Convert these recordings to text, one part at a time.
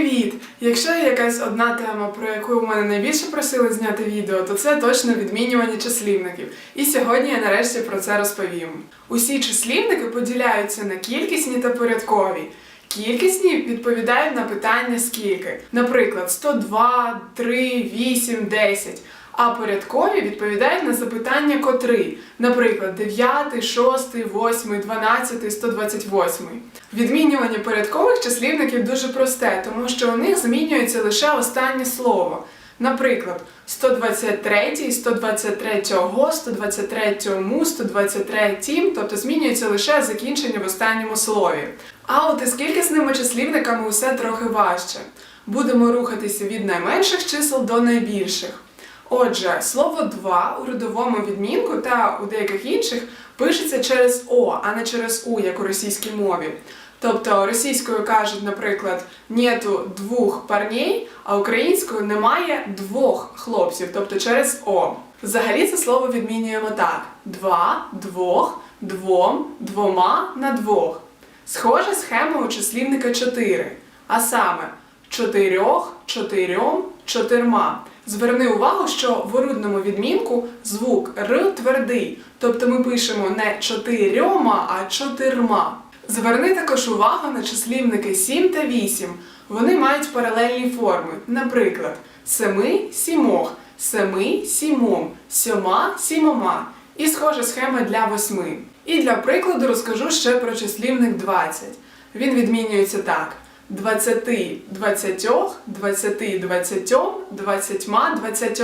Привіт! Якщо є якась одна тема, про яку у мене найбільше просили зняти відео, то це точно відмінювання числівників. І сьогодні я нарешті про це розповім. Усі числівники поділяються на кількісні та порядкові. Кількісні відповідають на питання скільки. Наприклад, 102, 3, 8, 10. А порядкові відповідають на запитання котрий. Наприклад, 9, 6, 8, 12, 128. Відмінювання порядкових числівників дуже просте, тому що у них змінюється лише останнє слово. Наприклад, 123, 123, 123, 123, тобто змінюється лише закінчення в останньому слові. А от із кількісними числівниками усе трохи важче. Будемо рухатися від найменших чисел до найбільших. Отже, слово два у родовому відмінку та у деяких інших пишеться через О, а не через У, як у російській мові. Тобто російською кажуть, наприклад, нету двох парней, а українською немає двох хлопців, тобто через О. Взагалі це слово відмінюємо так: два, двох, двом, двома на двох. Схожа схема у числівника 4, а саме чотирьох, чотирьом, чотирма. Зверни увагу, що в орудному відмінку звук Р твердий, тобто ми пишемо не чотирьома, а чотирма. Зверни також увагу на числівники 7 та 8. Вони мають паралельні форми. Наприклад, семи сімох, семи сімом, сьома сімома. І схожа схема для восьми. І для прикладу розкажу ще про числівник 20. Він відмінюється так: 20, 20, 20, 20, 20, 20.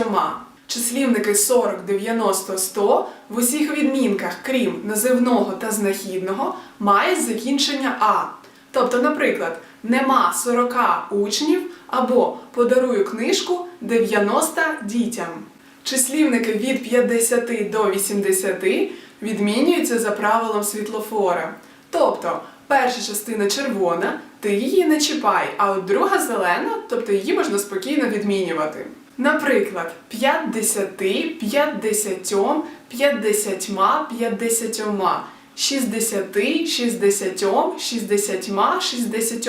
Числівники 40, 90, 100 в усіх відмінках, крім називного та знахідного, мають закінчення А. Тобто, наприклад, нема 40 учнів або подарую книжку 90 дітям. Числівники від 50 до 80 відмінюються за правилом світлофора. Тобто, перша частина червона, ти її не чіпай, а от друга зелена, тобто її можна спокійно відмінювати. Наприклад, 50, 50, 50, 50, 60, 60, 60, 60,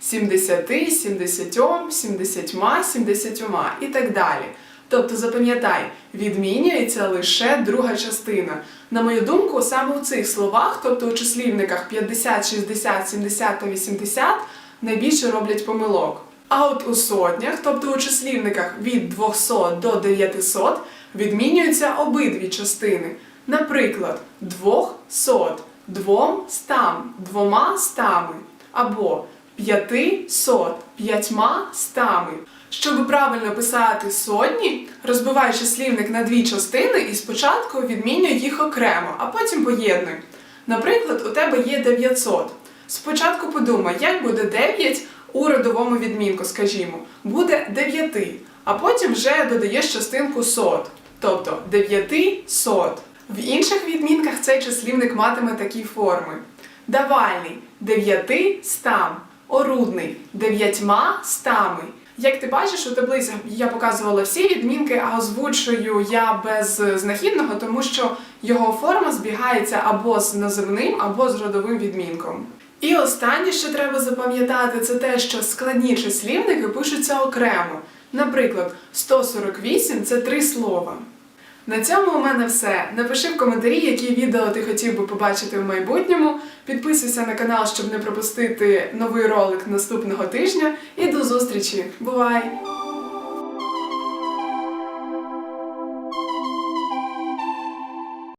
70, 70, 70, 70 і так далі. Тобто запам'ятай, відмінюється лише друга частина. На мою думку, саме у цих словах, тобто у числівниках 50, 60, 70 та 80, найбільше роблять помилок. А от у сотнях, тобто у числівниках від 200 до 900, відмінюються обидві частини. Наприклад, двох сот, двом стам, двома стами, або п'яти сот, п'ятьма стами. Щоб правильно писати сотні, розбивай числівник на дві частини і спочатку відмінюй їх окремо, а потім поєднуй. Наприклад, у тебе є 900. Спочатку подумай, як буде 9 у родовому відмінку, скажімо, буде 9, а потім вже додаєш частинку сот, тобто 9 сот. В інших відмінках цей числівник матиме такі форми: давальний 9 стам, орудний 9 стами. Як ти бачиш, у таблиці я показувала всі відмінки, а озвучую я без знахідного, тому що його форма збігається або з називним, або з родовим відмінком. І останнє, що треба запам'ятати, це те, що складні числівники пишуться окремо. Наприклад, 148 це три слова. На цьому у мене все. Напиши в коментарі, які відео ти хотів би побачити в майбутньому. Підписуйся на канал, щоб не пропустити новий ролик наступного тижня. І до зустрічі! Бувай!